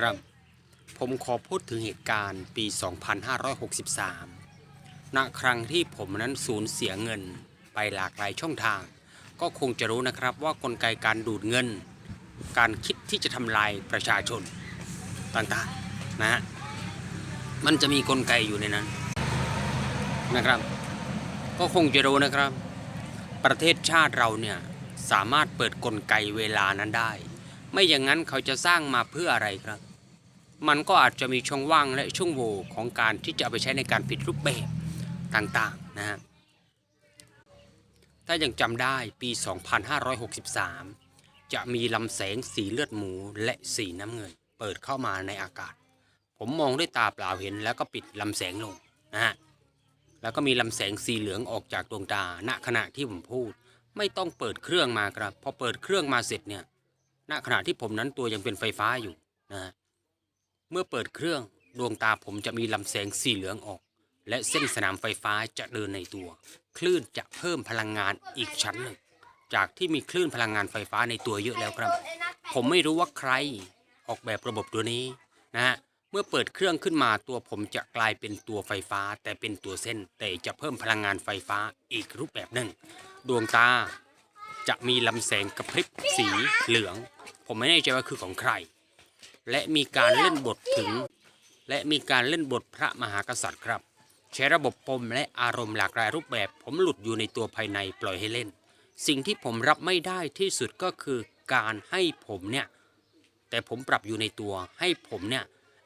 ครับ ผมขอพูดถึงเหตุการณ์ปี 2563 ณ ครั้งที่ผมนั้นสูญเสียเงินไปหลากหลายช่องทาง ก็คงจะรู้นะครับว่ากลไกการดูดเงิน การคิดที่จะทำลายประชาชนต่างๆนะฮะ มันจะมีกลไกอยู่ในนั้นนะครับ ก็คงจะรู้นะครับ ประเทศชาติเราเนี่ยสามารถเปิดกลไกเวลานั้นได้ ไม่อย่างนั้นเขาจะสร้างมาเพื่ออะไรครับ มันก็อาจจะมีช่องว่างและช่องโหว่ของการที่จะเอาไปใช้ในการผิดรูปแบบต่างๆนะฮะถ้ายังจำได้ปี 2563 จะมีลำแสงสีเลือดหมูและสีน้ำเงิน เปิดเข้ามาในอากาศ ผมมองด้วยตาเปล่าเห็นแล้วก็ปิดลำแสงลงนะฮะแล้วก็มีลำแสงสีเหลืองออกจากดวงตาณขณะที่ผมพูด ไม่ต้องเปิดเครื่องมาครับ พอเปิดเครื่องมาเสร็จเนี่ยณขณะที่ผมนั้นตัวยังเป็นไฟฟ้าอยู่นะฮะ เมื่อเปิดเครื่องดวงตาผมจะมีลำแสงสีเหลืองออก และเส้นสนามไฟฟ้าจะเดินในตัว คลื่นจะเพิ่มพลังงานอีกชั้นหนึ่ง จากที่มีคลื่นพลังงานไฟฟ้าในตัวเยอะแล้วครับ ผมไม่รู้ว่าใครออกแบบระบบตัวนี้นะฮะเมื่อเปิดเครื่องขึ้นมาตัวผมจะกลายเป็นตัวไฟฟ้า แต่เป็นตัวเส้น แต่จะเพิ่มพลังงานไฟฟ้าอีกรูปแบบหนึ่ง ดวงตาจะมีลำแสงกระพริบสีเหลือง ผมไม่แน่ใจว่าคือของใคร และมีการเล่นบทถึง และมีการเล่นบทพระมหากษัตริย์ครับ ใช้ระบบปมและอารมณ์หลากหลายรูปแบบ ผมหลุดอยู่ในตัวภายในปล่อยให้เล่น สิ่งที่ผมรับไม่ได้ที่สุดก็คือการให้ผมเนี่ย แต่ผมปรับอยู่ในตัวให้ผมเนี่ย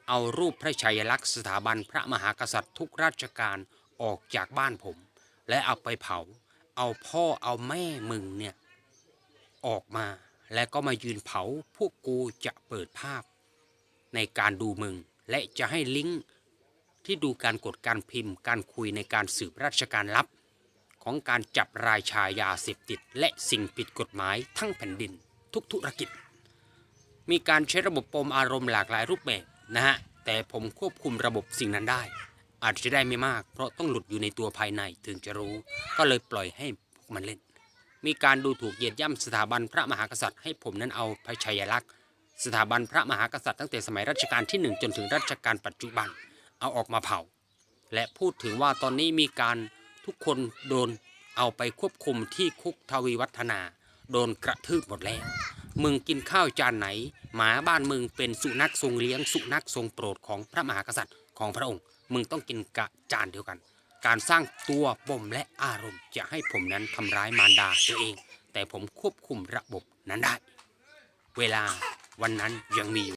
เอารูปพระชัยลักษณ์สถาบันพระมหากษัตริย์ทุกราชการออกจากบ้านผม และเอาไปเผา เอาพ่อเอาแม่มึงเนี่ย ออกมาและก็มายืนเผาพวกกูจะเปิดภาพ ในการดูมึง และจะให้ลิงก์ที่ดูการกดการพิมพ์ การคุยในการสืบราชการลับ ของการจับรายชายาเสพติด และสิ่งผิดกฎหมายทั้งแผ่นดิน ทุกธุรกิจ มีการใช้ระบบปมอารมณ์หลากหลายรูปแบบนะฮะแต่ผมควบคุมระบบสิ่งนั้นได้ อาจจะได้ไม่มาก เพราะต้องหลุดอยู่ในตัวภายในถึงจะรู้ ก็เลยปล่อยให้พวกมันเล่น มีการดูถูกเหยียดย่ำสถาบันพระมหากษัตริย์ให้ผมนั้นเอาพระชัยลักษณ์ สถาบันพระมหากษัตริย์ตั้งแต่สมัยรัชกาลที่หนึ่งจนถึงรัชกาลปัจจุบันเอาออกมาเผา และพูดถึงว่าตอนนี้มีการทุกคนโดนเอาไปควบคุมที่คุกทวีวัฒนา โดนกระทืบหมดแล้ว มึงกินข้าวจานไหน หมาบ้านมึงเป็นสุนัขทรงเลี้ยงสุนัขทรงโปรดของพระมหากษัตริย์ของพระองค์ มึงต้องกินกะจานเดียวกัน การสร้างตัวปมและอารมณ์จะให้ผมนั้นทำร้ายมารดาตัวเอง แต่ผมควบคุมระบบนั้นได้ เวลา วันนั้นยังมีอยู่